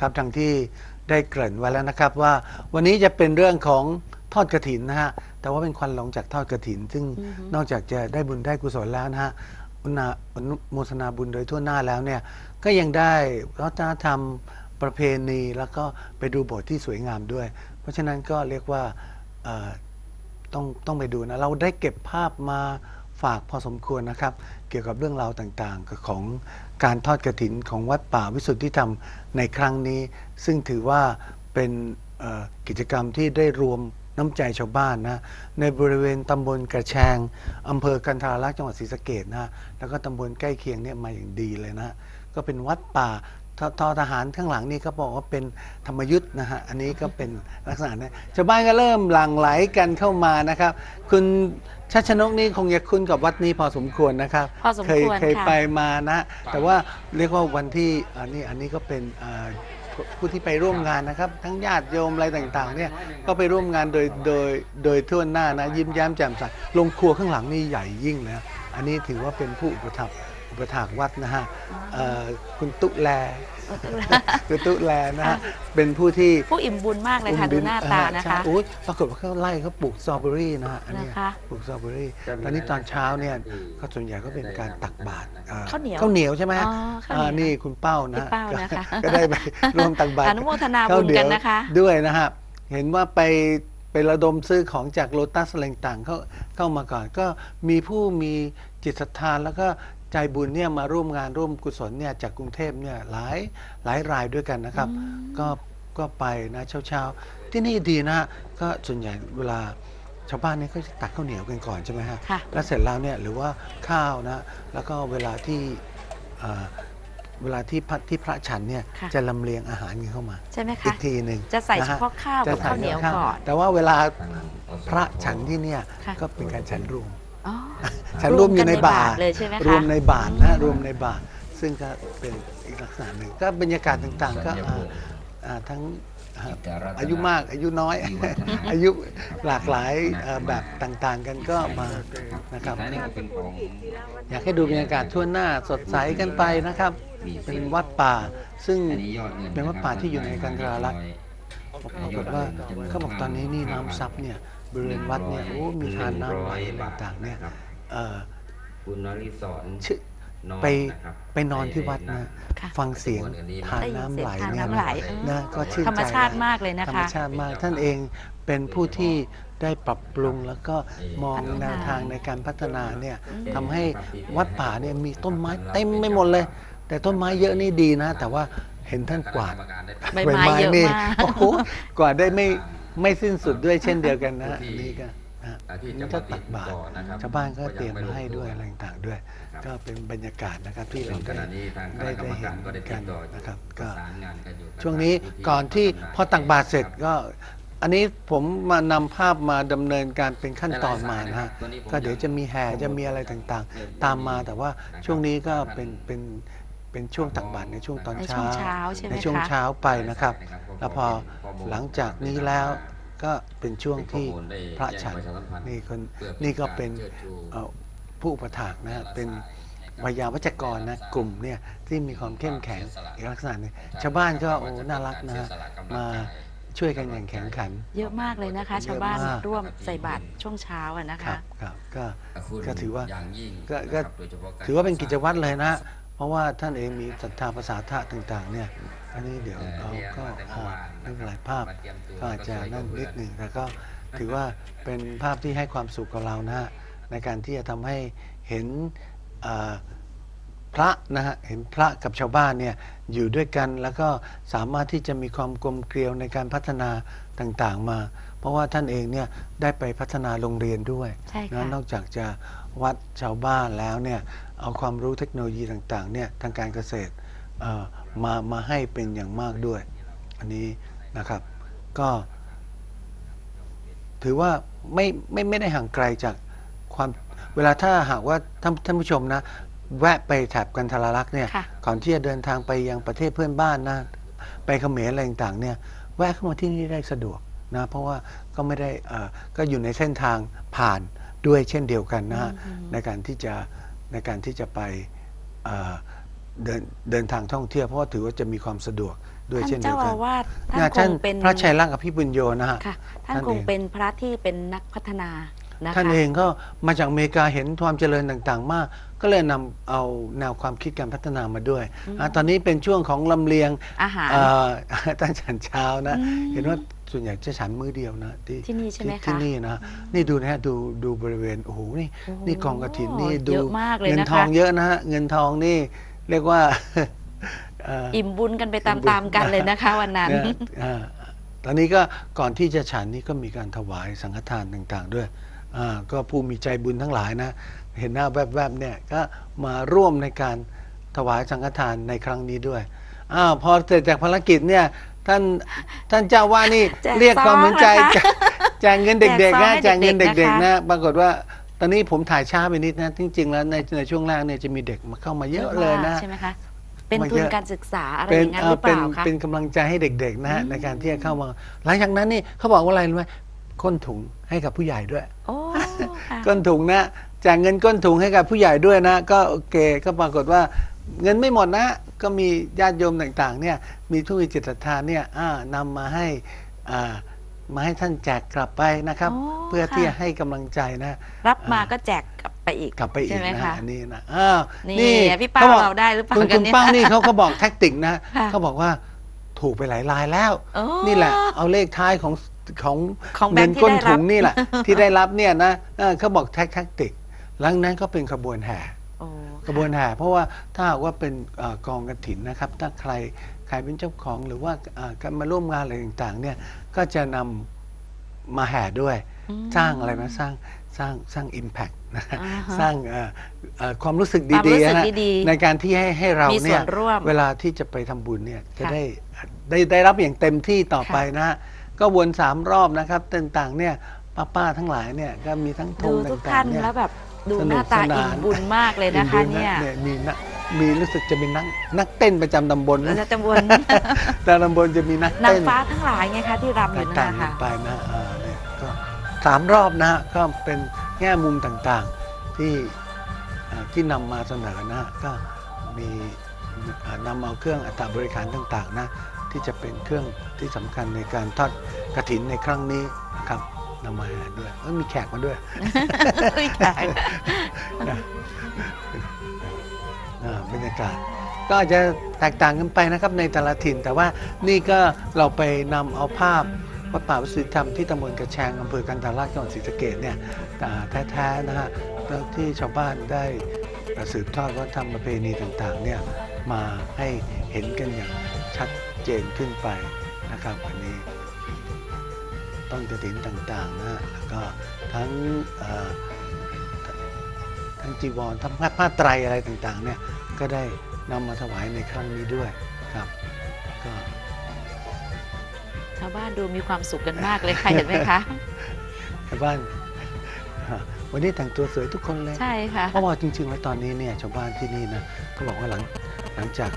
ครับทางที่ได้เกริ่นไว้แล้วนะครับว่าวันนี้จะเป็นเรื่องของทอดกระถินนะฮะแต่ว่าเป็นควันหลงจากทอดกระถิน ซึ่งนอกจากจะได้บุญได้กุศลแล้วนะฮะอุณาอนุโมทนาบุญโดยทั่วหน้าแล้วเนี่ยก็ยังได้วัฒนธรรมประเพณีแล้วก็ไปดูโบสถ์ที่สวยงามด้วย เพราะฉะนั้นก็เรียกว่าเอ่อต้องต้องไปดูนะ เราได้เก็บภาพมาฝากพอสมควรนะครับ เกี่ยวกับเรื่องราวต่างๆของ การทอดกระถินของวัดป่าวิสุทธิธรรมในครั้งนี้ ซึ่งถือว่าเป็นกิจกรรมที่ได้รวมน้ำใจชาวบ้านนะในบริเวณตำบลกระแชงอำเภอกันทาลักษ์จังหวัดศรีสะเกดนะแล้วก็ตำบลใกล้เคียงเนี่ยมาอย่างดีเลยนะก็เป็นวัดป่าททอทหารข้างหลังนี่ก็บอกว่าเป็นธรรมยุทธ์นะฮะอันนี้ก็เป็นลักษณะนะชาวบ้านก็เริ่มหลั่งไหลกันเข้ามานะครับ คุณ ชัชนกนี่คงจะคุ้นกับวัดนี้พอสมควรนะครับพอสมเคยควรเคยค่ะ ไปมานะ แต่ว่าเรียกว่าวันที่อันนี้อันนี้ก็เป็นอ่าผู้ที่ไปร่วมงานนะครับ ทั้งญาติโยมอะไรต่างๆเนี่ยก็ไปร่วมงานโดยโดยโดยทั่วหน้านะยิ้มแย้มแจ่มใสลงครัวข้างหลังนี่ใหญ่ยิ่งนะอันนี้ถือว่าเป็นผู้อุปถัมภ์อุปถากวัดนะฮะเอ่อคุณตุแล คือตุแลนะฮะเป็นผู้ที่ผู้อิ่มบุญมากเลยค่ะอุ้มดูบิหน้าตานะใช่คะโอ้ยปรากฏว่าเขาไล่เขาปลูกสตรอเบอรี่นะฮะอันเนี้ยนะคะปลูกสตรอเบอรี่ตอนนี้ตอนเช้าเนี่ยก็ส่วนใหญ่ก็เป็นการตักบาตรอ่ข้าวเหนียวข้าวเหนียวใช่ไหมฮะอ๋อข้าวเหนียวอ่านี่คุณเป้านะพี่เป้านะคะก็ได้ไปร่วมตักบาตรอนุโมทนาบุญข้วเหกันนะคะด้วยนะฮะเห็นว่าไปไประดมซื้อของจากโลตัสอะไรต่างๆเข้าเข้ามาก่อน ก็มีผู้มีจิตศรัทธาแล้วก็ ใจบุญเนี่ยมาร่วมงานร่วมกุศลเนี่ยจากกรุงเทพเนี่ยหลายหลายรายด้วยกันนะครับ ก็ก็ไปนะเช้าๆ ที่นี่ดีนะฮะก็ส่วนใหญ่เวลาชาวบ้านเนี่ยก็จะตักข้าวเหนียวกันก่อนใช่ไหมฮะค่ะแล้วเสร็จแล้วเนี่ยหรือว่าข้าวนะแล้วก็เวลาที่เอ่อเวลาที่พระที่พระฉันเนี่ยค่ะ จะลำเลียงอาหารกันเข้ามาใช่ไหมอีคะ กทีหนึ่งจะใส่นเฉฮพาะข้าวกับจะใส่ข้าวเหนียวข้ก่อน แต่ว่าเวลาพระฉันที่เนี่ยค่ะ ก็เป็นการฉันรวม อ๋อ ฉันรวมอยู่ในบาทเลยใช่ไหมคะ รวมในบาทนะรวมในบาท ซึ่งก็เป็นอีกลักษณะหนึ่งก็บรรยากาศต่างๆ ก็อ่าอ่าทั้งอ่าอายุมากอายุน้อยอายุหลากหลายเอ่อแบบต่างๆกันก็มานะครับ นี่ก็เป็นของ อยากให้ดูบรรยากาศทั่วหน้าสดใสกันไปนะครับ เป็นวัดป่า ซึ่ง อันนี้ยอดเงินเป็นวัดป่าที่อยู่ในกันทราลักษณ์ปรากฏว่าเขาบอกตอนนี้นี่น้ำซับเนี่ย บริเวณวัดเนี่ยโอ้มีทานน้ำไหลอะไรต่างๆเนี่ยเอ่อคุณนริศรชื่อน้องไปนะครับไปนอนที่วัดนะค่ะฟังเสียงทานน้ำไหลได้ยินเสียงทานเนี่ยน้ำไหลนะก็ชื่นใจธรรมชาติมากเลยนะคะธรรมชาติมากท่านเองเป็นผู้ที่ได้ปรับปรุงแล้วก็มองแนวทางในการพัฒนาเนี่ยทำให้วัดป่าเนี่ยมีต้นไม้เต็มไปหมดเลย แต่ต้นไม้เยอะนี่ดีนะ แต่ว่าเห็นท่านกวาดใบไม้เยอะนี่มากโอ้โหกวาดได้ไม่ ไม่สิ้นสุดด้วยเช่นเดียวกันนะอันนี้ก็นะที่นี่จะก็มาตักบาตรติดต่อนะครับชาวบ้านก็เตรียมมาให้ด้วยอะไรต่างๆด้วย ก็เป็นบรรยากาศนะครับที่เราขได้ณะนี้ทางคได้ณะกรได้รมเห็การนก็ได้ติกัดนต่อนะครับปก็ระสานงานกันอยู่กับช่วงนี้ทางก่อนที่พอตักบาตรเสร็จครับก็อันนี้ผมมานำภาพมาดำเนินการเป็นขั้นตอนมานะฮะก็เดี๋ยวจะมีแห่จะมีอะไรต่างๆ ตามมาแต่ว่าช่วงนี้ก็เป็นเป็น เป็นช่วงตักบาตรในช่วงตอนในช่เช้าวงเช้าใช่ไหมในช่วงคะ เช้าไปนะครับ แล้วพอหลังจากนี้แล้วก็เป็นช่วงที่พระฉันนี่คนนี่ก็เป็นเอ่อผู้อุปถากนะฮะเป็นวิยาวัจกรนะกลุ่มเนี่ยที่มีความเข้มแข็งอีกลักษณะหนึงชาวบ้านก็โอ้น่ารักนะฮะมาช่วยกันอย่างแข็งขัน เยอะมากเลยนะคะ ชาวบ้านร่วมใส่บาตรช่วงเช้าอะนะครัคะ บครับก็คุณก็ถือว่าอย่างยิ่งก็ก็นะครับโดยเฉพาะรถือว่าเป็นกิจวัตรเลยนะ เพราะว่าท่านเองมีศรัทธาภาษาทะต่างๆ เนี่ย อันนี้เดี๋ยวเราก็อ่าไม่เป็นไรภาพก็อาจจะนั่นนิดหนึ่งแต่ก็ถือว่าเป็นภาพที่ให้ความสุขกับเรานะฮะในการที่จะทำให้เห็นเอ่อพระนะฮะเห็นพระกับชาวบ้านเนี่ยอยู่ด้วยกันแล้วก็สามารถที่จะมีความกลมเกลียวในการพัฒนาต่างๆมา เพราะว่าท่านเองเนี่ยได้ไปพัฒนาโรงเรียนด้วยใช่ค่ะนะนอกจากจะ วัดชาวบ้านแล้วเนี่ยเอาความรู้เทคโนโลยีต่างๆเนี่ยทางการเกษตรเอ่อมามาให้เป็นอย่างมากด้วย อันนี้นะครับก็ ถือว่าไม่ไม่ไม่ได้ห่างไกลจากความเวลาถ้าหากว่าท่านท่านผู้ชมนะ แวะไปแถบกันทราลักษณ์เนี่ยค่ะก่อนที่จะเดินทางไปยังประเทศเพื่อนบ้านนะไปเขมรอะไรต่างๆเนี่ยแวะเข้ามาที่นี่ได้สะดวกนะเพราะว่าก็ไม่ได้เอ่อก็อยู่ในเส้นทางผ่าน ด้วยเช่นเดียวกันนะฮะในการที่จะในการที่จะไปเอ่อเดินเดินทางท่องเที่ยวเพราะว่าถือว่าจะมีความสะดวกด้วยท่านเช่นเดียเจ้าวกัอานวาสท่านเนี่ยคท่านงเป็นพระชัยรักอภิปุญโยนะฮะค่ะท่านท่านคงเองเป็นพระที่เป็นนักพัฒนานะคะท่านเองก็มาจากอเมริกาเห็นความเจริญต่างๆ มาก ก็เลยนำเอาแนวความคิดการพัฒนามาด้วยอะตอนนี้เป็นช่วงของลำเลียงอาหารเอ่อตั้งฉันเช้านะอืมเห็นว่า ส่วนใหญ่จะฉันมื้อเดียวนะ ที่ที่นี่ใช่ไหมที่คะที่นี่นะนี่ดูนะฮะดูดูบริเวณโอ้โหนี่โอ้โหนี่กองกระถินนี่ดูเยอะมากเลยเงินนะคะทองเยอะนะฮะเงินทองนี่เรียกว่าเอ่ออิ่มบุญกันไปอิ่มบุญตามๆกันเลยนะคะวันนั้นเนี่ยอ่าตอนนี้ก็ก่อนที่จะฉันนี่ก็มีการถวายสังฆทานต่างๆ ด้วยอ่าก็ผู้มีใจบุญทั้งหลายนะ เห็นหน้าแวบๆเนี่ยก็มาร่วมในการถวายสังฆทานในครั้งนี้ด้วยอ้าวพอเสร็จจากภารกิจเนี่ย ท่านท่านเจ้าว่านี่แจกเรียกความสนใจซองนะคะแจกแจกเงินเด็กๆแจกซองนะให้แจกเงินเด็กๆเด็กๆนะคะนะ ปรากฏว่าตอนนี้ผมถ่ายช้าไปนิดนะจริงๆแล้วในในช่วงแรกเนี่ยจะมีเด็กมาเข้ามาเยอะเลยนะ ใช่ไหมคะ เป็นมาทุเยนอะการศึกษาอะไรเป็อนย่างนั้นเอ่หอรือเปเป็นล่าคะ เป็นกำลังใจให้เด็กๆนะฮะในการที่จะเข้ามา หลังจากนั้นนี่เขาบอกว่าอะไรรู้ไหมก้นถุงให้กับผู้ใหญ่ด้วย โอ้ค่ะ ก้นถุงนะแจกเงินก้นถุงให้กับผู้ใหญ่ด้วยนะ ก็โอเคก็ปรากฏว่า เงินไม่หมดนะ ก็มีญาติโยมต่างๆเนี่ยมีผู้มีจิตศรัทธาเนี่ยอ่านำมาให้อ่ามาให้ท่านแจกกลับไปนะครับอ๋อเพื่อที่จะค่ะให้กำลังใจนะ รับมาก็แจกกลับไปอีกกลับไปอีใช่กไหมนะคะอันนี้นะอ้าวนี่พี่ป้าขบอกเราได้หรือเปล่าคุณกันคุณเนี่ยป้านี่เขาก็บอกแท็กติกนะค่ะเขาบอกว่าถูกไปหลายรายแล้วโอ้นี่แหละ เอาเลขท้ายของของของแบเงิงนค์ที่ก้นได้รับถุงนี่แหละ ที่ได้รับเนี่ยนะเออเขาบอกแท็กแท็กติกหลังนั้นก็เป็นขบวนแห่โอ้ กระบวนแห่เพราะว่าถ้าหากว่าเป็นเอ่อกองกระถินนะครับ ถ้าใครใครเป็นเจ้าของหรือว่าเอ่อการมาร่วมงานอะไรต่างๆเนี่ยก็จะนำมาแห่ด้วยอืมสร้างอะไรนะสร้างสร้างสร้าง Impact นะฮะอ่าฮะสร้างเอ่อเอ่อความรู้สึกความรู้ดีสึกๆนะดีๆในการที่ให้ให้เรามีส่เนี่วยนร่วมเวลาที่จะไปทำบุญเนี่ยจะค่ะได้ได้ได้รับอย่างเต็มที่ต่อค่ะไปนะฮะก็วนสามรอบนะครับต่างๆเนี่ยป้าๆทั้งหลายเนี่ยก็มีทั้งธดูงทุกต่าท่างนๆเนี่ยแล้วแบบ ดูสหนุน้ากตาสนานอิ่มบุญมากเลยนะคะดูเนี่ยมีนักมีรู้สึกจะเป็นนักนักเต้นประจำตำบลแล้วนะจะบนแต่ตำบลจะมีนักนางเต้นฟ้าทั้งหลายไงคะที่รำอยู่นั่นต่างนะๆกัคะนไปนะอ่าเนี่ยก็สามรอบนะฮะก็เป็นแง่มุมต่างๆที่อ่าที่นำมาเสนอนะฮะก็มีอ่านำเอาเครื่องอัตราบริการต่างๆนะที่จะเป็นเครื่องที่สำคัญในการทอดกระถินในครั้งนี้นะครับ นำมาให้ด้วยเอ้ยมีแขกมาด้วยอุ้ยตายอ่าบรรยากาศก็อาจจะแตกต่างกันไปนะครับในแต่ละถิ่น แต่ว่านี่ก็เราไปนำเอาภาพวัดป่าวิสุทธิธรรมที่ตำบลกระแชงอำเภอกันทารักจังหวัดศรีสะเกษเนี่ยอ่าแท้ๆนะฮะแล้วที่ชาวบ้านได้สืบทอดวัฒนธรรมประเพณีต่างๆเนี่ยมาให้เห็นกันอย่างชัดเจนขึ้นไปนะครับวันนี้ ต้นกระถินต่างๆนะฮะแล้วก็ทั้งเอ่อทั้งจีวรทั้งผ้าผ้าไตรอะไรต่างๆเนี่ยก็ได้นำมาถวายในครั้งนี้ด้วยครับก็ชาวบ้านดูมีความสุขกันมากเลยค่ะเห็นไหมคะชาวบ้านวันนี้แต่งตัวสวยทุกคนเลยใช่ค่ะเพราะว่าจริงๆแล้วตอนนี้เนี่ยชาวบ้านที่นี่นะเขาบอกว่าหลังหลังจาก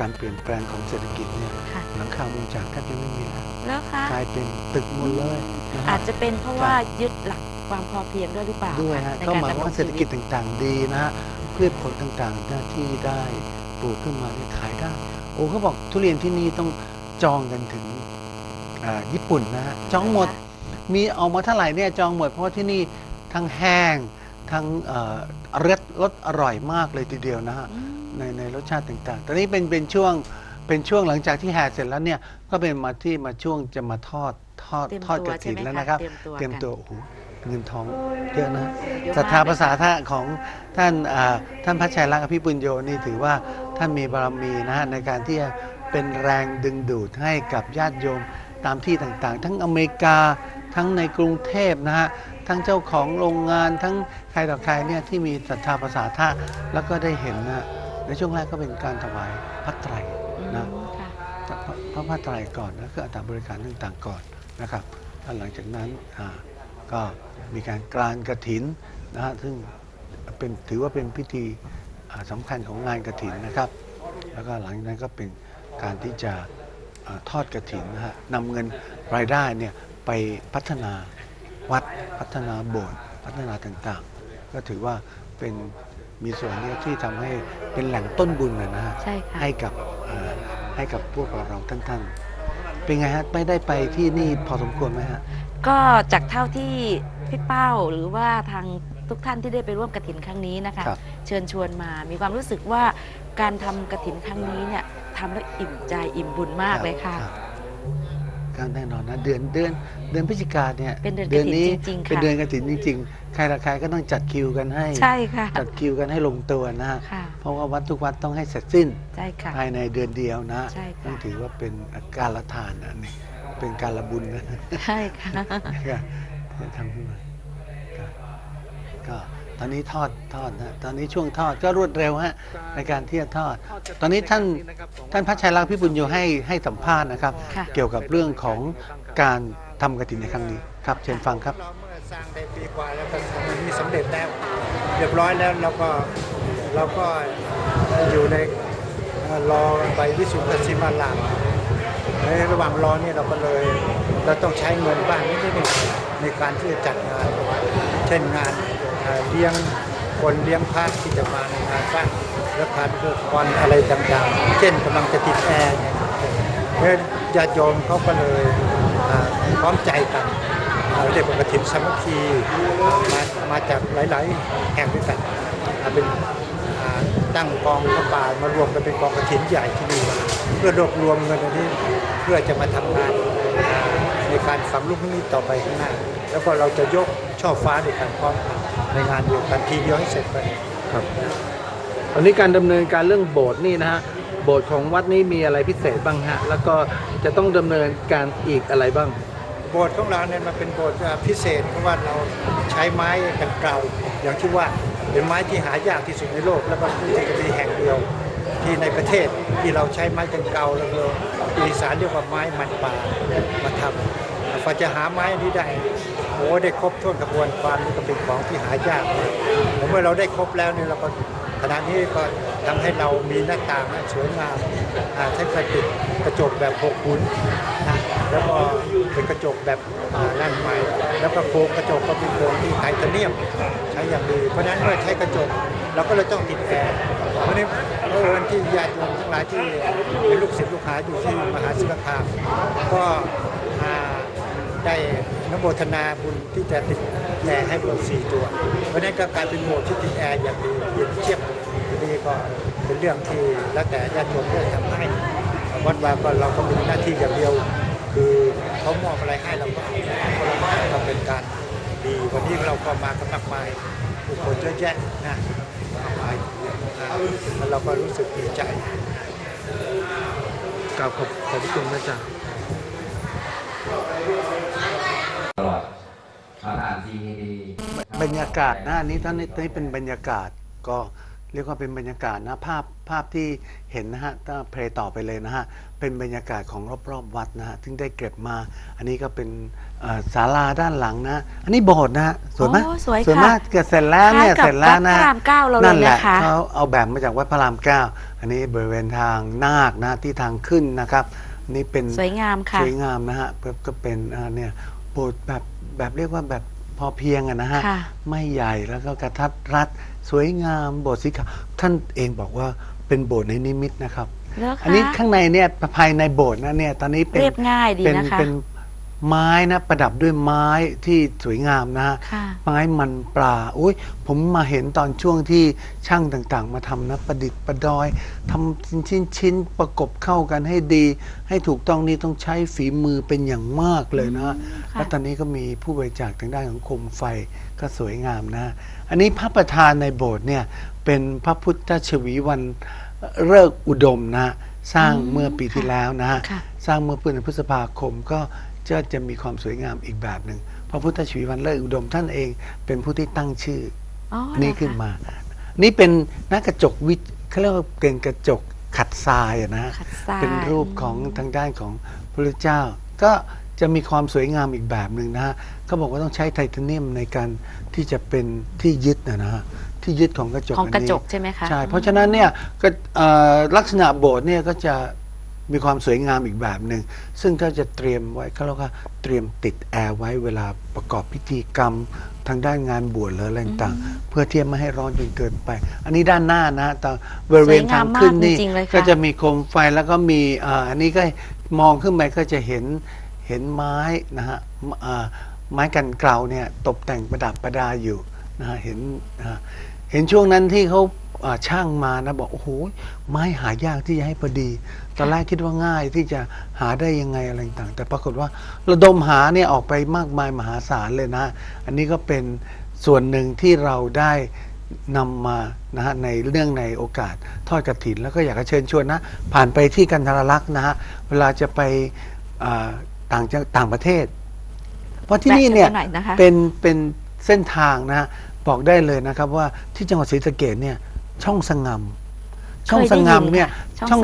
การเปลี่ยนแปลงของเศรษฐกิจเนี่ยค่ะ หลังคามุงจากแทบจะไม่มีแล้วแล้วคะกลายเป็นตึกหมดเลยนะฮะอาจจะเป็นเพราะว่ายึดหลักความพอเพียงด้วยหรือเปล่าด้วยคะฮะในก็หมายดำว่าเศรษฐกิจต่างๆ ดีนะฮะพืชผลต่างๆหน้าที่ได้ปลูกขึ้นมาเนี่ยขายได้ โอ้เขาบอกทุเรียนที่นี่ต้องจองกันถึงอ่าญี่ปุ่นนะฮะจองหมดมีออกมาเท่าไหร่เนี่ยจองหมดเพราะว่าที่นี่ทั้งแห้งทั้งเอ่อรสรสอร่อยมากเลยทีเดียวนะฮะอืม ในในรสชาติต่างๆ ตอนนี้เป็นเป็นช่วงเป็นช่วงหลังจากที่แห่เสร็จแล้วเนี่ยก็เป็นมาที่มาช่วงจะมาทอดทอดเตรียมทอดตัวกระถินใช่ไหมแล้วคะนะครับ เตรียมตัวเตรียมกันตัวโอ้โหเงินทองเยอะนะเยอะมกศรัทธาเลยภาษาทะของท่านอ่าท่านพระชัยรักษ์อภิปุญโยนี่ถือว่าท่านมีบารมีนะฮะในการที่จะเป็นแรงดึงดูดให้กับญาติโยมตามที่ต่างๆ ทั้งอเมริกาทั้งในกรุงเทพนะฮะทั้งเจ้าของโรงงานทั้งใครต่อใครเนี่ยที่มีศรัทธาภาษาทะแล้วก็ได้เห็นนะ ในช่วงแรกก็เป็นการถวายพระไตรอืมนะค่ะพระพระพระไตรก่อนแล้วก็อัตราบริการต่างๆก่อนนะครับแล้วหลังจากนั้นอ่าก็มีการกรานกระถินนะฮะซึ่งเป็นถือว่าเป็นพิธีอ่าสำคัญของงานกระถินนะครับ แล้วก็หลังจากนั้นก็เป็นการที่จะอาทอดกระถินนะฮะนำเงินรายได้เนี่ยไปพัฒนาวัดพัฒนาโบสถ์พัฒนาต่างๆ ก็ถือว่าเป็น มีส่วนเนี่ยที่ทำให้เป็นแหล่งต้นบุญนะนะฮะใช่ค่ะให้กับเอ่อให้กับพวกเราเราท่านๆ เป็นไงฮะไม่ได้ไปที่นี่พอสมควรไหมฮะก็จากเท่าที่พี่เป้าหรือว่าทางทุกท่านที่ได้ไปร่วมกระถินครั้งนี้นะคะครับเชิญชวนมามีความรู้สึกว่าการทำกระถินครั้งนี้เนี่ยทำแล้วอิ่มใจอิ่มบุญมากเลยค่ะ รับก็แน่นอนนะเดือนเดือนเดือนพฤศจิกาเนี่ยเป็นเดือนกฐินนี้จริงๆค่ะ เป็นเดือนกระถินจริง ๆ ใครละใครก็ต้องจัดคิวกันให้ ใช่ค่ะ จัดคิวกันให้ลงตัวนะฮะค่ะ เพราะว่าวัดทุกวัดต้องให้เสร็จสิ้นใช่ค่ะ ภายในเดือนเดียวนะใช่ค่ะ ต้องถือว่าเป็นการละทานนะนี่เป็นการละบุญนะ ใช่ค่ะ ก็จะทำขึ้นมาก็ก็ต อนนี้ทอดทอดนะตอนนี้ช่วงทอดก็รวดเร็วฮะในการที่จะทอด ตอนนี้ท่านท่านพระชัยรักษ์พิบุญโยให้ให้สัมภาษณ์นะครับค่ะเกี่ยวกับเรื่องของการทำกฐินในครั้งนี้ครับ เชิญฟังครับ เราเมื่อสร้างได้ปีกว่าแล้วก็มันมีสำเร็จแล้ว เรียบร้อยแล้วเราก็เราก็อยู่ในเอ่อรอไปวิสุทธิสิมาลามในระหว่างรอเนี่ยเราก็เลยเราต้องใช้เงินบ้างนิดหนึงในการที่จะจัดงาน เช่นงาน เลี้ยงคนเลี้ยงพระที่จะมาในงานพระและการเพื่อควันอะไรต่างๆ เช่นกำลังจะติดแอร์เนี่ยเพราะญาติโยมเขาก็เลยพร้อมใจกันอ่าเรียกว่ากฐินสามัคคีมามาจากหลายๆแห่งด้วยกันเป็นตั้งกองพระป่ามารวมกันเป็นกองกฐินใหญ่ที่นี่เพื่อรวบรวมเงินนี้เพื่อจะมาทำงานในการฝังลูกนิมิตต่อไปข้างหน้า แล้วก็เราจะยกช่อฟ้าด้วยกันพร้อมกัน ในงานเดียวกันทีเดียวให้เสร็จไปครับตอนนี้การดำเนินการเรื่องโบสถ์นี่นะฮะโบสถ์ของวัดนี้มีอะไรพิเศษบ้างฮะแล้วก็จะต้องดำเนินการอีกอะไรบ้าง โบสถ์ของเราเนี่ยมันเป็นโบสถ์พิเศษเพราะว่าเราใช้ไม้กันเกลาอย่างที่ว่าเป็นไม้ที่หายากที่สุดในโลก แล้วก็ที่จะมีแห่งเดียวที่ในประเทศที่เราใช้ไม้กันเกลาแล้วเราอีสานเรียกว่าไม้มันปลามาทำกว่าจะหาไม้นี้ได้ โอ้ได้ครบถ้วนกระบวนความนี่ก็เป็นของที่หายากมากแต่เมื่อเราได้ครบแล้วเนี่ยเราก็ขณะนี้ก็ทำให้เรามีหน้าต่างสวยงามใช้ไฟติดกระจกแบบหกหุ่นนะแล้วก็เป็นกระจกแบบอ่านั่นใหม่ แล้วก็โครงกระจกก็เป็นโครงที่ไทเทเนียมใช้อย่างดี เพราะฉะนั้นเมื่อใช้กระจกเราก็เลยต้องติดแอร์เพราะฉะนั้นเอิญที่ญาติโยมทั้งหลายที่เป็นลูกศิษย์ลูกหาอยู่ที่มหาศิลคาก็ได้ นโมทนาบุญที่จะติดแอร์ให้หมดสี่ตัว เพราะนั้นก็กลายเป็นโหมดที่ติดแอร์อย่างดีเย็นเชียบทีนี้ก็เป็นเรื่องที่แล้วแต่ญาติโยมได้ทำให้วัดวาก็เราก็มีหน้าที่อย่างเดียว คือเขามอบอะไรให้เราก็เอาก็เป็นการดีวันนี้เราก็มากันมากมายผู้คนเยอะแยะนะมากมายแล้วเราก็รู้สึกดีใจกราบขอบขอบคุณพระอาจารย์ ตลอดเขาอ่านทีวีดี บรรยากาศนะอันนี้ท่านนี้ตอนนี้เป็นบรรยากาศก็เรียกว่าเป็นบรรยากาศนะภาพภาพที่เห็นนะฮะถ้าเพลย์ต่อไปเลยนะฮะเป็นบรรยากาศของรอบๆวัดนะฮะซึ่งได้เก็บมา อันนี้ก็เป็นเอ่อศาลาด้านหลังนะ อันนี้โบสถ์นะฮะสวยไหมโอ้สวยสวยค่ะมากเกิดเสร็จแล้วเนี่ยคล้ายกับเสร็จแล้วนะวัดพระรามเก้าเราเลยนั่นแหละนะคะเขาเอาแบบมาจากวัดพระรามเก้าอันนี้บริเวณทางนาคนะที่ทางขึ้นนะครับนี่เป็นสวยงามค่ะสวยงามนะฮะก็ก็เป็นอ่าเนี่ยโบสถ์แบบแบบเรียกว่าแบบ พอเพียงอะนะฮะ ค่ะ ไม่ใหญ่แล้วก็กระทัดรัด สวยงามโบสถ์สีขาวท่านเองบอกว่าเป็นโบสถ์ในนิมิตนะครับ แล้วอันนี้คะ ข้างในเนี่ยภายในโบสถ์นะเนี่ยตอนนี้เป็นเรียบง่ายดีเป็นนะคะ เป็น ไม้นะประดับด้วยไม้ที่สวยงามนะฮะค่ะ ไม้มันปลาอุ้ยผมมาเห็นตอนช่วงที่ช่างต่างๆ มาทำนะประดิษฐ์ประดอยทำชิ้นชิ้นๆประกบเข้ากันให้ดี ให้ถูกต้องนี่ต้องใช้ฝีมือเป็นอย่างมากเลยนะค่ะ แล้วตอนนี้ก็มีผู้บริจาคทางด้านของโคมไฟก็สวยงามนะ อันนี้พระประธานในโบสถ์เนี่ยเป็นพระพุทธชวีวันเริกษ์อุดมนะ สร้างเมื่อปีที่แล้วนะฮะค่ะ สร้างเมื่อเดือนพฤษภาคมก็ จะจะมีความสวยงามอีกแบบหนึ่งพระพุทธชวีวันเลิศอุดมท่านเองเป็นผู้ที่ตั้งชื่ออ๋ออนี้เหรอคะขึ้นมา นี่เป็นหน้ากระจกวิเขาเรียกว่าเป็นกระจกขัดทรายอะนะขัดทรายเป็นรูปของทางด้านของพระเจ้า ก็จะมีความสวยงามอีกแบบหนึ่งนะฮะเขาบอกว่าต้องใช้ไทเทเนียมในการที่จะเป็นที่ยึดนะนะฮะที่ยึดของกระจกของกระจกนนี้ใช่ไหมคะใช่เพราะฉะนั้นเนี่ยก็เอ่อลักษณะโบสถ์เนี่ยก็จะ มีความสวยงามอีกแบบหนึ่งซึ่งก็จะเตรียมไว้เขาเรียกว่าเตรียมติดแอร์ไว้เวลาประกอบพิธีกรรม ทางด้านงานบวชหรืออะไรต่างๆเพื่อที่จะไม่ให้ร้อนจนเกินไป อันนี้ด้านหน้านะแต่บริเวณทางขึ้นนี่สวยงามมากจริงๆเลยค่ะ ก็จะมีโคมไฟแล้วก็มีอ่าอันนี้ก็มองขึ้นไปก็จะเห็นเห็นไม้นะฮะอ่าไม้กันเกลาเนี่ยตกแต่งประดับประดาอยู่นะฮะเห็นนะฮะเห็นช่วงนั้นที่เขาอ่า ช่างมานะบอกโอ้โหไม้หายากที่จะให้พอดีตอนแรกคิดว่าง่ายที่จะหาได้ยังไงอะไรต่างๆแต่ปรากฏว่าระดมหาเนี่ยออกไปมากมายมหาศาลเลยนะ อันนี้ก็เป็นส่วนหนึ่งที่เราได้นำมานะฮะในเรื่องในโอกาสทอดกระถิน แล้วก็อยากจะเชิญชวนนะ ผ่านไปที่กันทรลักษณ์นะฮะเวลาจะไปอ่าต่างจังต่างประเทศ เพราะที่นี่เนี่ยแวะกันหน่อยนะคะเป็นเป็นเส้นทางนะฮะบอกได้เลยนะครับว่าที่จังหวัดศรีสะเกดเนี่ย ช่องสงงามช่องเคยสได้งยินงามเนี่ยค่ะช่องช่อง